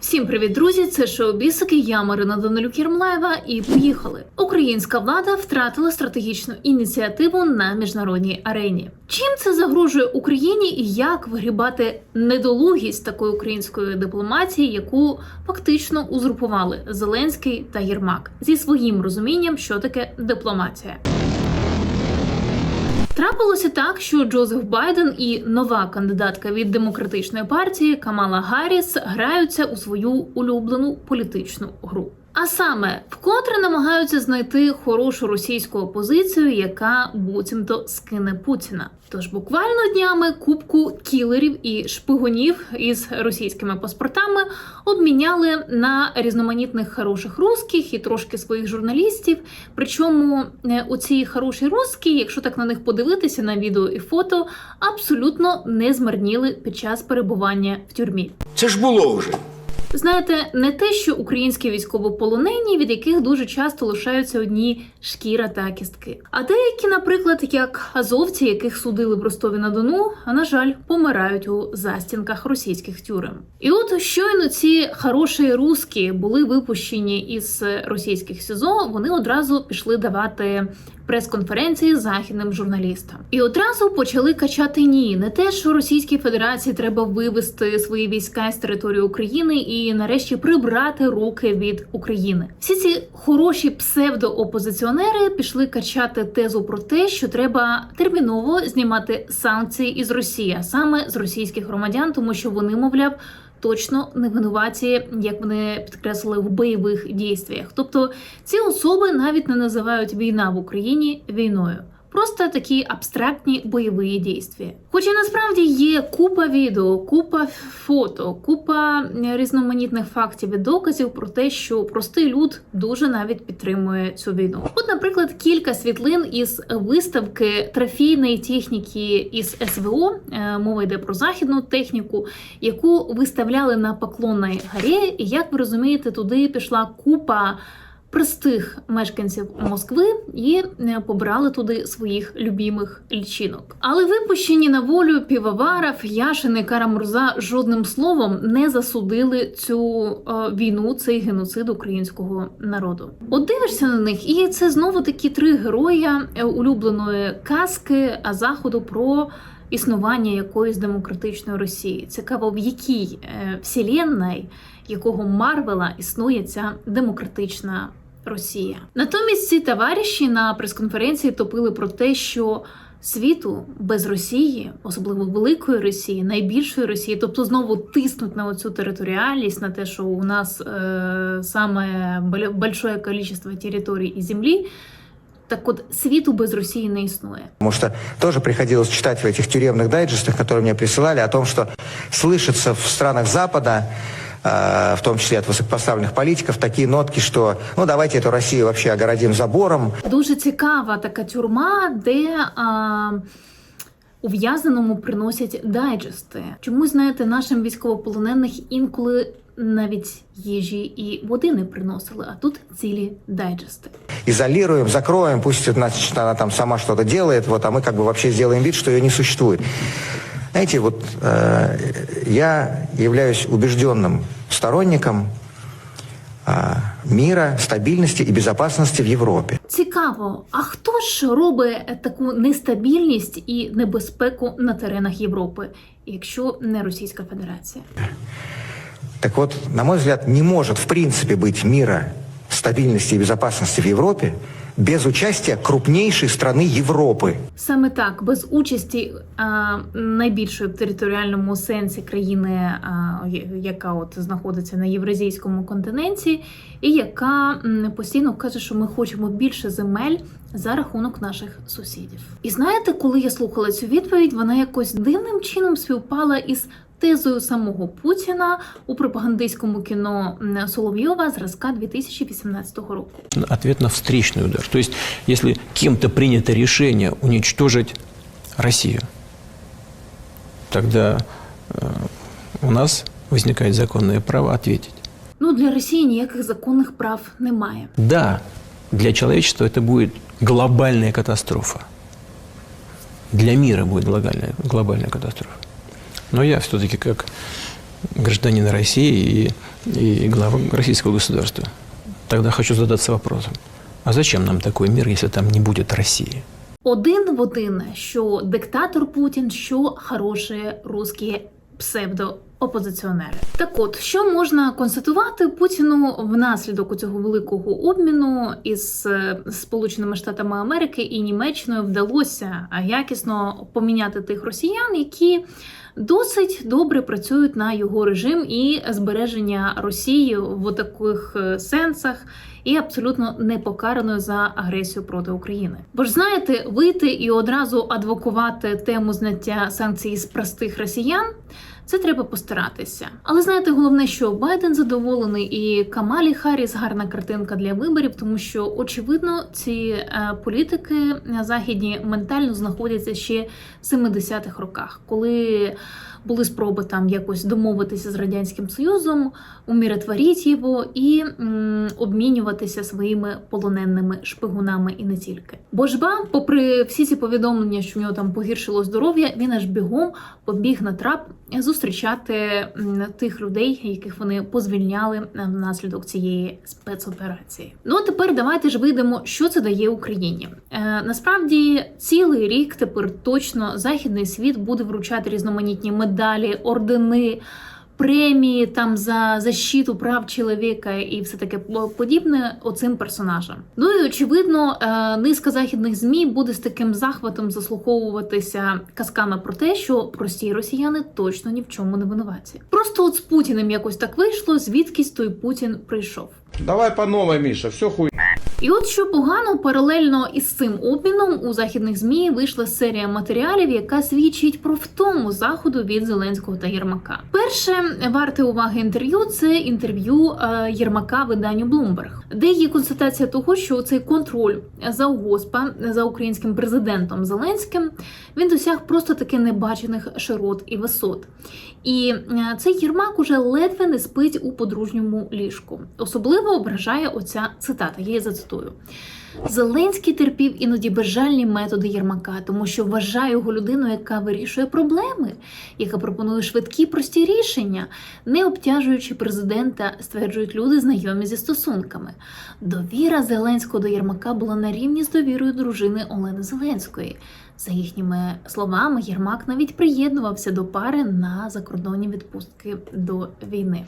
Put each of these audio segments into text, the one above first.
Всім привіт, друзі! Це шоу Бісики. Я Марина Данилюк Єрмлаєва і поїхали. Українська влада втратила стратегічну ініціативу на міжнародній арені. Чим це загрожує Україні і як вигрібати недолугість такої української дипломатії, яку фактично узурпували Зеленський та Єрмак зі своїм розумінням, що таке дипломатія. Трапилося так, що Джозеф Байден і нова кандидатка від демократичної партії Камала Гарріс граються у свою улюблену політичну гру. А саме вкотре намагаються знайти хорошу російську опозицію, яка буцімто скине Путіна. Тож буквально днями кубку кілерів і шпигунів із російськими паспортами обміняли на різноманітних хороших русських і трошки своїх журналістів. Причому е, оці хороші русські, якщо так на них подивитися на відео і фото, абсолютно не змарніли під час перебування в тюрмі. Це ж було вже. Знаєте, не те, що українські військовополонені, від яких дуже часто лишаються одні шкіра та кістки, а деякі, наприклад, як азовці, яких судили в Ростові на Дону, а на жаль, помирають у застінках російських тюрем. І от щойно ці хороші руски були випущені із російських СІЗО, вони одразу пішли давати прес-конференції західним журналістам. І одразу почали качати ні, не те, що Російській Федерації треба вивести свої війська з території України і нарешті прибрати руки від України. Всі ці хороші псевдоопозиціонери пішли качати тезу про те, що треба терміново знімати санкції із Росії, а саме з російських громадян, тому що вони, мовляв. Точно не винуваті, як вони підкреслили в бойових дійствах. Тобто ці особи навіть не називають війна в Україні війною. Просто такі абстрактні бойові дійства. Хоча насправді є купа відео, купа фото, купа різноманітних фактів і доказів про те, що простий люд дуже навіть підтримує цю війну. От, наприклад, кілька світлин із виставки трофійної техніки із СВО. е, Мова йде про західну техніку, яку виставляли на Поклонній горі. І як ви розумієте, туди пішла купа простих мешканців Москви і е, побрали туди своїх любімих лічинок. Але випущені на волю півоваров, Яшин Карамурза жодним словом не засудили цю е, війну, цей геноцид українського народу. От дивишся на них, і це знову такі три героя е, улюбленої казки, а заходу про. Існування якоїсь демократичної Росії цікаво, в якій вселенной, якого Марвела існує ця демократична Росія. Натомість ці товариші на прес-конференції топили про те, що світу без Росії, особливо великої Росії, найбільшої Росії, тобто знову тиснуть на оцю територіальність, на те, що у нас е, саме бля- большое количество територій і землі. Так от світу без Росії не існує. Потому что тоже приходилось читать в этих тюремных дайджестах, которые мне присылали, о том, что слышится в странах Запада, э, в том числе от высокопоставленных политиков, такие нотки, что ну давайте эту Россию вообще огородим забором. Дуже цікава така тюрма, де а, ув'язненому приносять дайджести. Чомусь, знаєте, нашим військовополонених інколи навіть їжі і води не приносили, а тут цілі дайджести. Изолируем, закроем, пусть значит, она там сама что-то делает, вот, а мы как бы вообще сделаем вид, что ее не существует. Знаете, вот э, я являюсь убежденным сторонником э, мира, стабильности и безопасности в Европе. Цікаво, а хто ж робить таку нестабільність і небезпеку на теренах Європи, якщо не Російська Федерація? Так вот, на мой взгляд, не может в принципе быть мира, стабильности и безопасности в Европе без участия крупнейшей страны Европы. Саме так, без участі а, найбільшої в територіальному сенсі країни, а, яка от знаходиться на євразійському континенті, і яка постійно каже, що ми хочемо більше земель за рахунок наших сусідів. І знаєте, коли я слухала цю відповідь, вона якось дивним чином співпала із Тезою самого Путіна у пропагандистському кіно м, Соловйова зразка 2018 року. ответ на встречный удар. То есть, если кем-то принято решение уничтожить Россию, тогда э, у нас возникает законное право ответить. Ну для Росії ніяких законних прав немає. Да, для человечества это будет глобальная катастрофа. Для мира будет глобальная, глобальная катастрофа. Но я все-таки как гражданин России и и глава российского государства. Тогда хочу задаться вопросом, а зачем нам такой мир, если там не будет России? Один в один, що диктатор Путін, що хороші русські псевдоопозиціонери. Так от, що можна констатувати Путіну внаслідок цього великого обміну із е, Сполученими Штатами Америки і Німеччиною вдалося якісно поміняти тих росіян, які досить добре працюють на його режим і збереження Росії в таких е, сенсах і абсолютно непокараною за агресію проти України. Бо ж знаєте, вийти і одразу адвокувати тему зняття санкцій з простих росіян. Це треба постаратися. Але знаєте, головне, що Байден задоволений, і Камалі Харріс гарна картинка для виборів, тому що очевидно ці е, політики е, західні ментально знаходяться ще в 70-х роках, коли були спроби там якось домовитися з радянським союзом, умиротворити його і м, обмінюватися своїми полоненими шпигунами і не тільки. Бо ж ба, попри всі ці повідомлення, що в нього там погіршило здоров'я, він аж бігом побіг на трап зустрічати тих людей, яких вони позвільняли е, внаслідок цієї спецоперації. Ну а тепер давайте ж вийдемо, що це дає Україні. Е, насправді цілий рік тепер точно західний світ буде вручати різноманітні медалі, ордени. Премії там за защиту прав чоловіка і все таке подібне оцим персонажам. Ну і очевидно, е, низка західних змі буде з таким захватом заслуховуватися казками про те, що прості росіяни точно ні в чому не винуваті. Просто от з Путіним якось так вийшло, звідкись той Путін прийшов. Давай по новой, Миша, все хуй. І от що погано, паралельно із цим обміном у західних змі вийшла серія матеріалів, яка свідчить про втому заходу від Зеленського та Єрмака. Перше варте уваги інтерв'ю це інтерв'ю е, Єрмака виданню Bloomberg, де є констатація того, що цей контроль за УГОСПа за українським президентом Зеленським він досяг просто таки небачених широт і висот. І е, цей Єрмак уже ледве не спить у подружньому ліжку. Особливо ображає оця цитата. Я її зацитую. Зеленський терпів іноді безжальні методи Єрмака, тому що вважає його людиною, яка вирішує проблеми, яка пропонує швидкі прості рішення, не обтяжуючи президента, стверджують люди, знайомі зі стосунками. Довіра Зеленського до Єрмака була на рівні з довірою дружини Олени Зеленської. За їхніми словами, Єрмак навіть приєднувався до пари на закордонні відпустки до війни.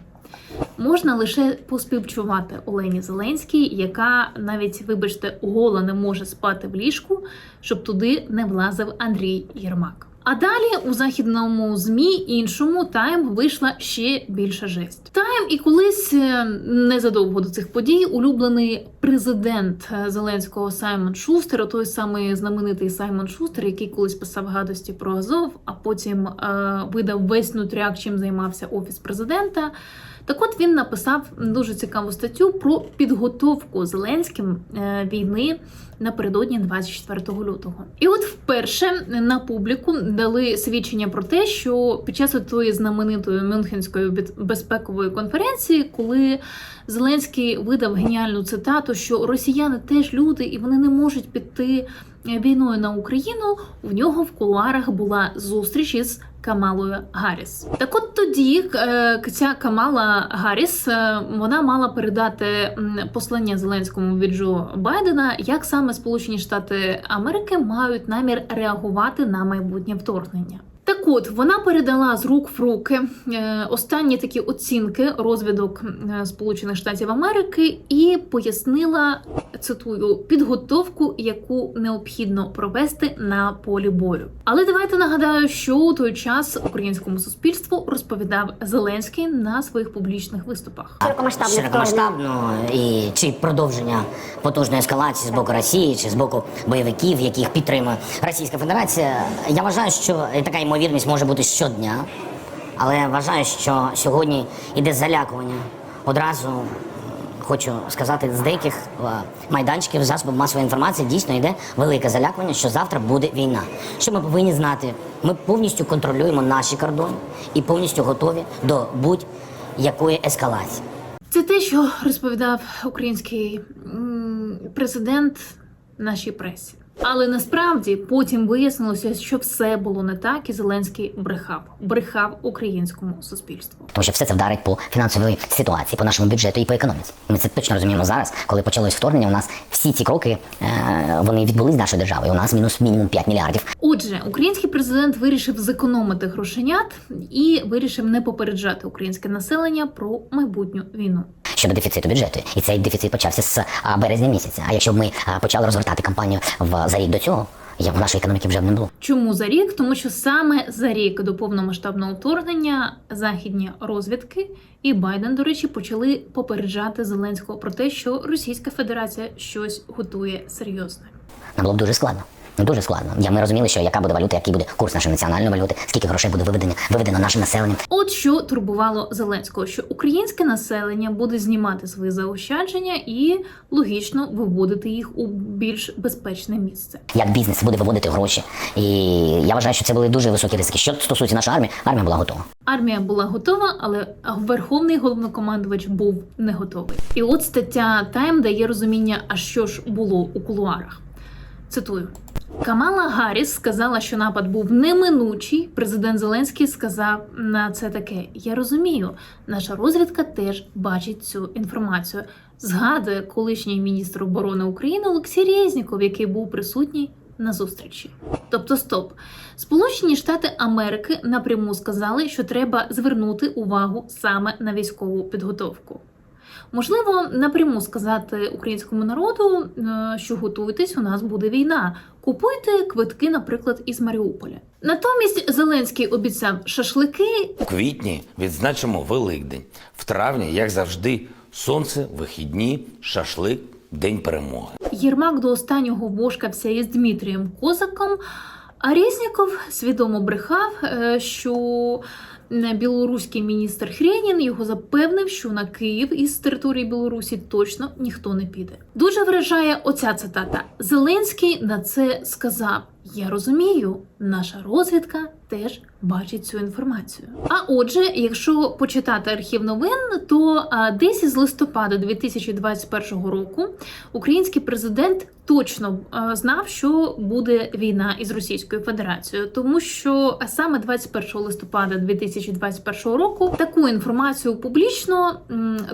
Можна лише поспівчувати Олені Зеленській, яка навіть, вибачте, гола не може спати в ліжку, щоб туди не влазив Андрій Єрмак. А далі у західному змі іншому тайм вийшла ще більша жесть. Тайм і колись е, незадовго до цих подій улюблений президент е, Зеленського Саймон Шустер, той самий знаменитий Саймон Шустер, який колись писав гадості про Азов, а потім е, видав весь нутряк, чим займався офіс президента. Так от він написав дуже цікаву статтю про підготовку Зеленським е, війни напередодні 24 лютого. І от вперше на публіку дали свідчення про те, що під час тої знаменитої Мюнхенської безпекової конференції, коли Зеленський видав геніальну цитату, що росіяни теж люди і вони не можуть піти війною на Україну, в нього в кулуарах була зустріч із Камалою Гарріс. Так от тоді е, ця Камала Гарріс е, вона мала передати послання Зеленському від Джо Байдена, як саме Сполучені Штати Америки мають намір реагувати на майбутнє вторгнення. Так от вона передала з рук в руки е, останні такі оцінки розвідок е, Сполучених Штатів Америки і пояснила цитую підготовку, яку необхідно провести на полі бою. Але давайте нагадаю, що у той час українському суспільству розповідав Зеленський на своїх публічних виступах. Широкомасштабно і чи продовження потужної ескалації з боку Росії чи з боку бойовиків, яких підтримує Російська Федерація. Я вважаю, що така ймовірність може бути щодня, але вважаю, що сьогодні іде залякування. Одразу хочу сказати, з деяких е, майданчиків засобів масової інформації дійсно йде велике залякування, що завтра буде війна. Що ми повинні знати? Ми повністю контролюємо наші кордони і повністю готові до будь-якої ескалації. Це те, що розповідав український президент нашій пресі. Але насправді потім вияснилося, що все було не так, і Зеленський брехав, брехав українському суспільству. Тому що все це вдарить по фінансовій ситуації, по нашому бюджету і по економіці. Ми це точно розуміємо зараз, коли почалось вторгнення. У нас всі ці кроки е, вони відбулись з нашою державою. У нас мінус мінімум 5 мільярдів. Отже, український президент вирішив зекономити грошенят і вирішив не попереджати українське населення про майбутню війну. щодо дефіциту бюджету. І цей дефіцит почався з березня місяця. А якщо б ми почали розгортати кампанію в за рік до цього, Як в нашої економіки вже не було. Чому за рік? Тому що саме за рік до повномасштабного вторгнення західні розвідки і Байден, до речі, почали попереджати Зеленського про те, що Російська Федерація щось готує серйозне. Нам було б дуже складно. Ну, Дуже складно. Я, ми розуміли, що яка буде валюта, який буде курс нашої національної валюти, скільки грошей буде виведено, виведено нашим населенням. От що турбувало Зеленського, що українське населення буде знімати свої заощадження і логічно виводити їх у більш безпечне місце. Як бізнес буде виводити гроші. І я вважаю, що це були дуже високі ризики. Що стосується нашої армії, армія була готова. Армія була готова, але верховний головнокомандувач був не готовий. І от стаття Тайм дає розуміння, а що ж було у кулуарах. Цитую. Камала Гарріс сказала, що напад був неминучий. Президент Зеленський сказав на це таке: Я розумію, наша розвідка теж бачить цю інформацію. Згадує колишній міністр оборони України Олексій Резніков, який був присутній на зустрічі. Тобто, стоп, Сполучені Штати Америки напряму сказали, що треба звернути увагу саме на військову підготовку. Можливо, напряму сказати українському народу, е, що готуйтесь, у нас буде війна. Купуйте квитки, наприклад, із Маріуполя. Натомість Зеленський обіцяв шашлики У квітні відзначимо Великдень. В травні, як завжди, сонце, вихідні, шашлик, день перемоги. Єрмак до останнього бошкався із Дмитрієм Козаком. А Резніков свідомо брехав, е, що білоруський міністр Хренін його запевнив, що на Київ із території Білорусі точно ніхто не піде. Дуже вражає оця цитата. Зеленський на це сказав: Я розумію, наша розвідка теж бачить цю інформацію. А отже, якщо почитати архів новин, то десь із листопада 2021 року український президент точно знав, що буде війна із Російською Федерацією, тому що саме 21 листопада 2021 року таку інформацію публічно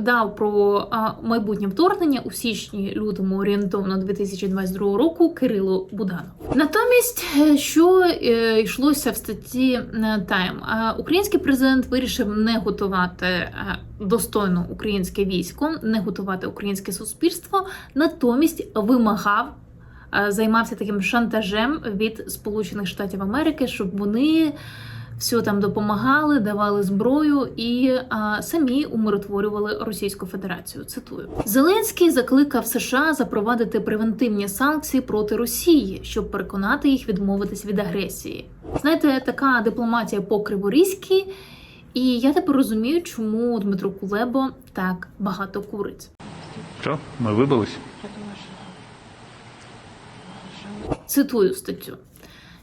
дав про майбутнє вторгнення у січні лютому орієнтовно 2022 року Кирило Буданов. Натомість, е, що е, йшлося в статті е, Тайм, український президент вирішив не готувати е, достойно українське військо, не готувати українське суспільство, натомість вимагав. е, Займався таким шантажем від Сполучених Штатів Америки, щоб вони все там допомагали, давали зброю і а, самі умиротворювали Російську Федерацію. Цитую Зеленський закликав США запровадити превентивні санкції проти Росії, щоб переконати їх відмовитись від агресії. Знаєте, така дипломатія по криворізьки, і я тепер розумію, чому Дмитро Кулебо так багато курить. Що? Ми вибились? Цитую статтю.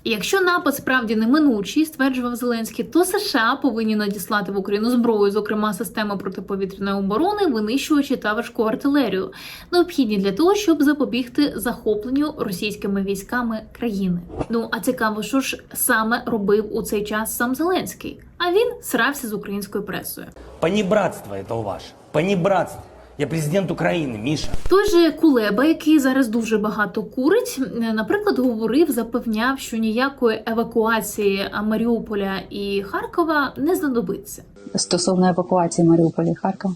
Якщо напад справді неминучий, стверджував Зеленський, то США повинні надіслати в Україну зброю, зокрема системи протиповітряної оборони, винищувачі та важку артилерію, необхідні для того, щоб запобігти захопленню російськими військами країни. Ну а цікаво, що ж саме робив у цей час сам Зеленський? А він срався з українською пресою. Понебратство это у ваше. Понебратство. Я президент Украины, Миша. Той же Кулеба, який зараз дуже багато курить, е, наприклад, говорив, запевняв, що ніякої евакуації Маріуполя і Харкова не знадобиться. стосовно евакуації Маріуполя і Харкова.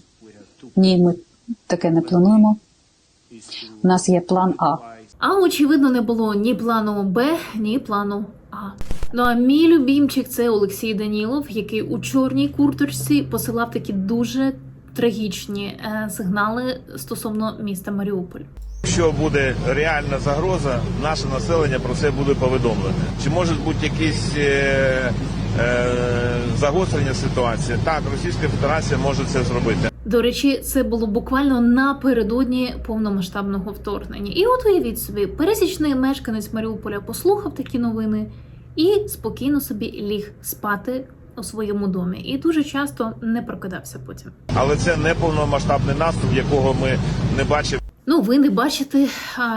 Ні, ми таке не плануємо. У нас є план А. А очевидно, не було ні плану Б, ні плану А. Ну а мій любімчик це Олексій Данілов, який у чорній курточці посилав такі дуже трагічні е, сигнали стосовно міста Маріуполь. Якщо буде реальна загроза, наше населення про це буде повідомлене. Чи можуть бути якісь е, е, загострення ситуації? Так, Російська Федерація може це зробити. До речі, це було буквально напередодні повномасштабного вторгнення. І от уявіть собі, пересічний мешканець Маріуполя послухав такі новини і спокійно собі ліг спати у своєму домі. І дуже часто не прокидався потім. Але це не повномасштабний наступ, якого ми не бачимо. Ну, ви не бачите,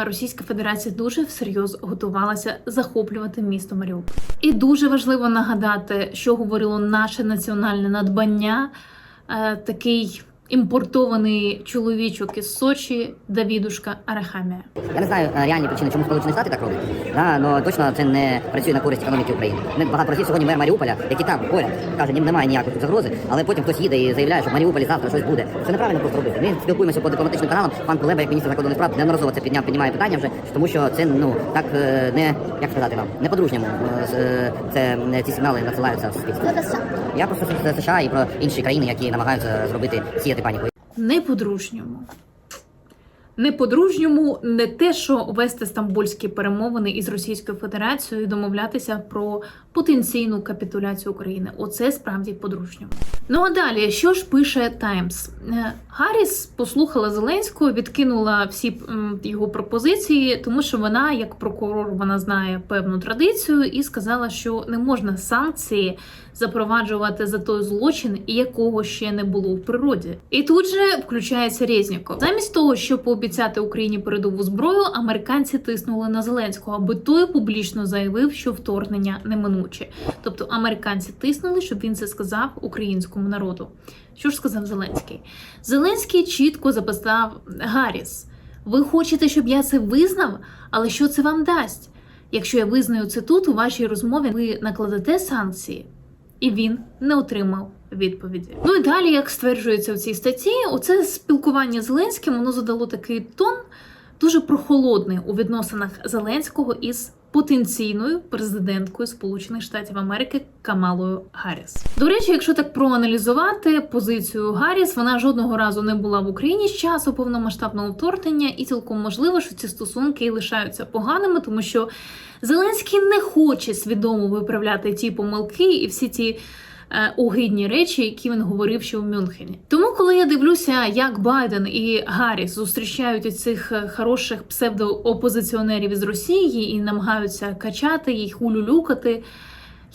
Російська Федерація дуже всерйоз готувалася захоплювати місто Маріуполь. І дуже важливо нагадати, що говорило наше національне надбання, е, такий імпортований чоловічок із Сочі Давідушка Арахамія. Я не знаю е, реальні причини, чому Сполучені Штати так роблять, да, але точно це не працює на користь економіки України. Не багато разів сьогодні мер Маріуполя, який там поряд, каже, ні, немає ніякої загрози, але потім хтось їде і заявляє, що в Маріуполі завтра щось буде. Це неправильно просто робити. Ми спілкуємося по дипломатичним каналам. Пан Кулеба, як міністр закордонних справ, неодноразово це підняв, піднімає питання вже, тому що це ну так е, не як сказати вам, не по-дружньому. е, Це ці сигнали надсилаються в суспільство. Я просто про США і про інші країни, які намагаються зробити сіяти паніку. Не по-дружньому. Не по-дружньому не те, що вести стамбульські перемовини із Російською Федерацією домовлятися про потенційну капітуляцію України. Оце справді по-дружньому. Ну а далі, що ж пише Таймс? Е, Гарріс послухала Зеленського, відкинула всі його пропозиції, тому що вона, як прокурор, вона знає певну традицію і сказала, що не можна санкції запроваджувати за той злочин, якого ще не було в природі. І тут же включається Резніков. Замість того, щоб пообіцяти Україні передову зброю, американці тиснули на Зеленського, аби той публічно заявив, що вторгнення неминуче. Тобто американці тиснули, щоб він це сказав українському народу. Що ж сказав Зеленський? Зеленський чітко записав Гарріс. Ви хочете, щоб я це визнав, але що це вам дасть? Якщо я визнаю це тут, у вашій розмові ви накладете санкції, і він не отримав відповіді. Ну і далі, як стверджується в цій статті, оце спілкування з Зеленським воно задало такий тон дуже прохолодний у відносинах Зеленського із потенційною президенткою Сполучених Штатів Америки Камалою Гарріс. До речі, якщо так проаналізувати позицію Гарріс, вона жодного разу не була в Україні з часу повномасштабного вторгнення, і цілком можливо, що ці стосунки і лишаються поганими, тому що Зеленський не хоче свідомо виправляти ті помилки і всі ті. Е, Огидні речі, які він говорив ще у Мюнхені. Тому, коли я дивлюся, як Байден і Гарріс зустрічають цих е, хороших псевдоопозиціонерів із Росії і намагаються качати їх, улюлюкати.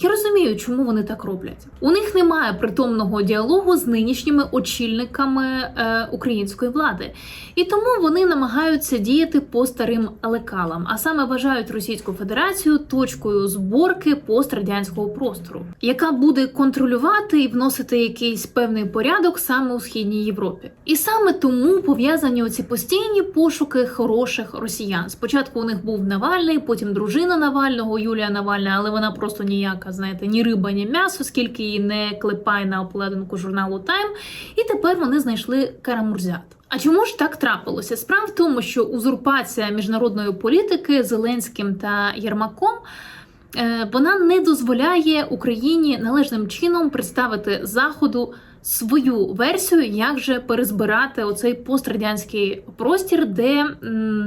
Я розумію, чому вони так роблять. У них немає притомного діалогу з нинішніми очільниками е, української влади, і тому вони намагаються діяти по старим лекалам, а саме вважають Російську Федерацію точкою зборки пострадянського простору, яка буде контролювати і вносити якийсь певний порядок саме у східній Європі. І саме тому пов'язані оці постійні пошуки хороших росіян. Спочатку у них був Навальний, потім дружина Навального Юлія Навальна, але вона просто ніяка, знаєте, ні риба, ні м'ясо, скільки її не клепай на обкладинку журналу Time. І тепер вони знайшли Карамурзят. А чому ж так трапилося? Справа в тому, що узурпація міжнародної політики Зеленським та Єрмаком. е, Вона не дозволяє Україні належним чином представити заходу свою версію, як же перезбирати оцей пострадянський простір, де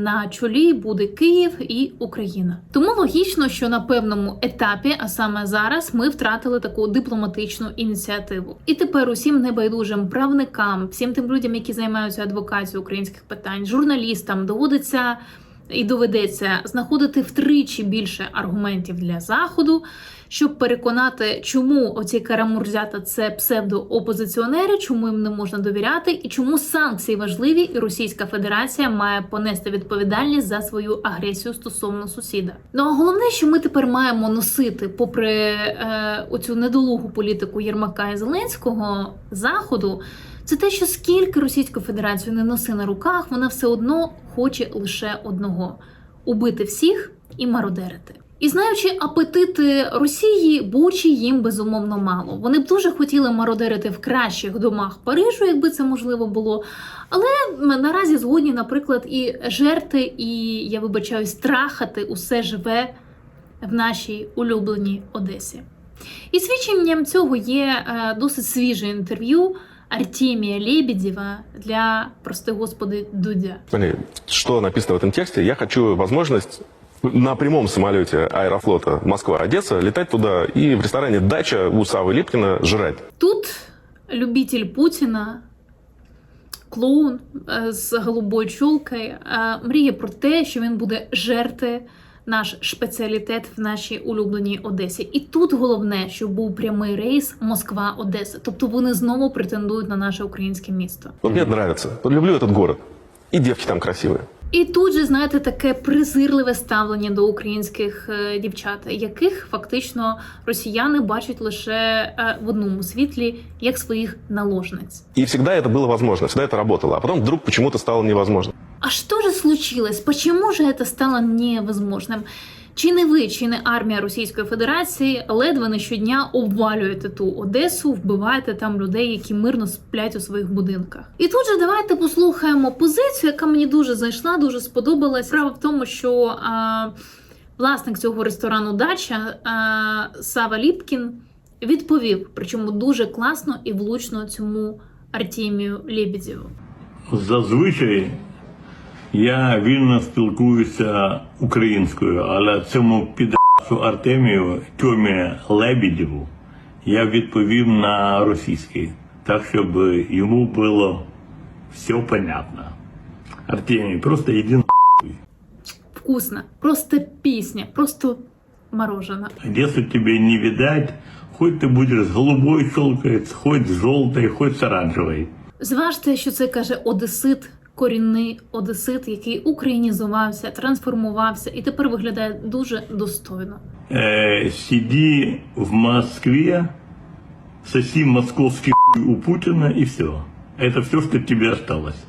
на чолі буде Київ і Україна. Тому логічно, що на певному етапі, а саме зараз, ми втратили таку дипломатичну ініціативу. І тепер усім небайдужим правникам, всім тим людям, які займаються адвокацією українських питань, журналістам доводиться. І доведеться знаходити втричі більше аргументів для заходу, щоб переконати, чому оці карамурзята це псевдоопозиціонери, чому їм не можна довіряти, і чому санкції важливі, і Російська Федерація має понести відповідальність за свою агресію стосовно сусіда. Ну а головне, що ми тепер маємо носити, попри е, оцю недолугу політику Єрмака і Зеленського заходу. Це те, що скільки Російську Федерацію не носи на руках, вона все одно хоче лише одного убити всіх і мародерити. І знаючи апетити Росії, Бучі їм безумовно мало. Вони б дуже хотіли мародерити в кращих домах Парижу, якби це можливо було. Але наразі згодні, наприклад, і жерти, і я вибачаю, страхати усе живе в нашій улюбленій Одесі. І свідченням цього є е, досить свіже інтерв'ю Артемія Лебедєва для, прости господи, Дудя. Смотри, что написано в этом тексте. Я хочу возможность на прямом самолете аэрофлота Москва-Одесса летать туда и в ресторане «Дача» у Савы Липкина жрать. Тут любитель Путіна, клоун е, з голубою чулкою, е, мріє про те, що він буде жерти наш шпеціалітет в нашій улюбленій Одесі. І тут головне, щоб був прямий рейс Москва-Одеса. Тобто вони знову претендують на наше українське місто. Вот мне нравится. Вот люблю этот город. И девки там красивые. І тут же, знаєте, таке презирливе ставлення до українських е, дівчат, яких фактично росіяни бачать лише е, в одному світлі як своїх наложниць. И всегда это было возможно, всегда это работало. А потом вдруг почему-то стало невозможно. А что же случилось? Почему же это стало невозможным? Чи не ви, чи не армія Російської Федерації ледве не щодня обвалюєте ту Одесу, вбиваєте там людей, які мирно сплять у своїх будинках? І тут же давайте послухаємо позицію, яка мені дуже зайшла, дуже сподобалась. Справа в тому, що а, власник цього ресторану Дача а, Сава Ліпкін відповів, причому дуже класно і влучно цьому Артемію Лебедєву. Зазвичай я вільно спілкуюся українською, але цьому підрасу Артемію Тьомі Лебедєву я відповів на російський, так щоб йому було все понятно. Артемій, просто йди на Вкусно, просто пісня, просто морожена. Одессу тебе не видать, хоть ты будешь с голубой щелкать, хоть с желтой, хоть с оранжевой. Зважте, що це каже одесит, корінний одесит, який українізувався, трансформувався і тепер виглядає дуже достойно. Е, сиди в Москве, соси московський у Путіна і все. Це все, що тебе осталось.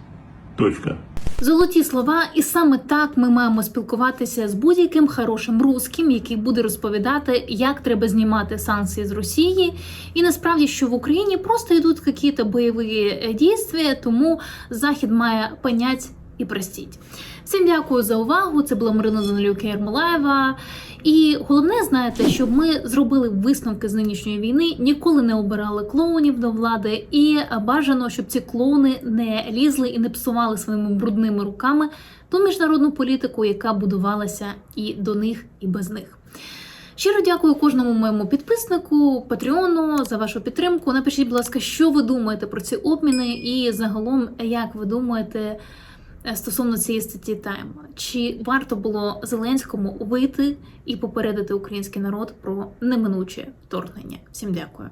Точка. Золоті слова, і саме так ми маємо спілкуватися з будь-яким хорошим русським, який буде розповідати, як треба знімати санкції з Росії. І насправді, що в Україні просто йдуть якісь бойові дійства, тому Захід має понять і простіть. Всім дякую за увагу. Це була Марина Данилюк Ярмолаєва. І головне, знаєте, щоб ми зробили висновки з нинішньої війни, ніколи не обирали клоунів до влади, і бажано, щоб ці клоуни не лізли і не псували своїми брудними руками ту міжнародну політику, яка будувалася і до них, і без них. Щиро дякую кожному моєму підписнику, патреону за вашу підтримку. Напишіть, будь ласка, що ви думаєте про ці обміни, і загалом, як ви думаєте стосовно цієї статті Тайм. Чи варто було Зеленському вийти і попередити український народ про неминуче вторгнення? Всім дякую.